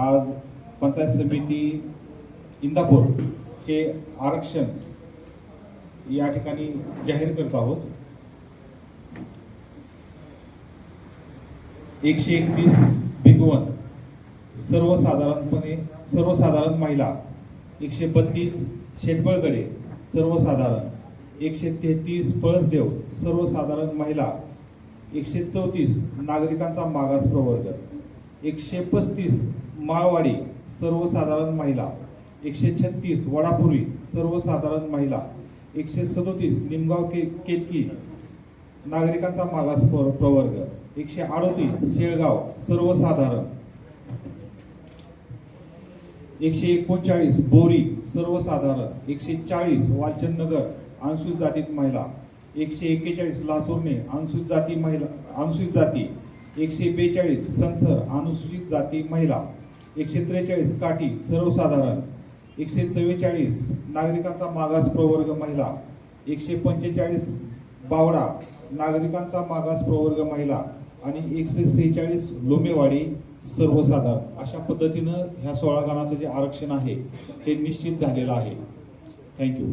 आज पंचायत समिती इंदापूरचे आरक्षण या ठिकाणी जाहीर करत आहोत. एकशे एकतीस भिगवण सर्वसाधारणपणे सर्वसाधारण महिला एकशे बत्तीस शेटबळगडे सर्वसाधारण एकशे तेहतीस पळसदेव सर्वसाधारण महिला एकशे चौतीस नागरिकांचा मागास प्रवर्ग एकशे पस्तीस माळवाडी सर्वसाधारण महिला एकशे छत्तीस वडापुरी सर्वसाधारण महिला एकशे सदोतीस निमगाव के केतकी नागरिकांचा मागास प्रवर्ग एकशे अडोतीस शेळगाव सर्वसाधारण. एकशे एकोणचाळीस बोरी सर्वसाधारण एकशे चाळीस वालचंद नगर अनुसूचित जातीत महिला एकशे एक्केचाळीस लासूरने अनुसूचित जाती महिला अनुसूचित जाती एकशे बेचाळीस संसर अनुसूचित जाती महिला. एकशे त्रेचाळीस काठी सर्वसाधारण एकशे चव्वेचाळीस नागरिकांचा मागास प्रवर्ग महिला एकशे पंचेचाळीस बावडा नागरिकांचा मागास प्रवर्ग महिला आणि एकशे सेहेचाळीस लोमेवाडी सर्वसाधारण. अशा पद्धतीनं ह्या सोळा गणाचं जे आरक्षण आहे ते निश्चित झालेलं आहे. थँक्यू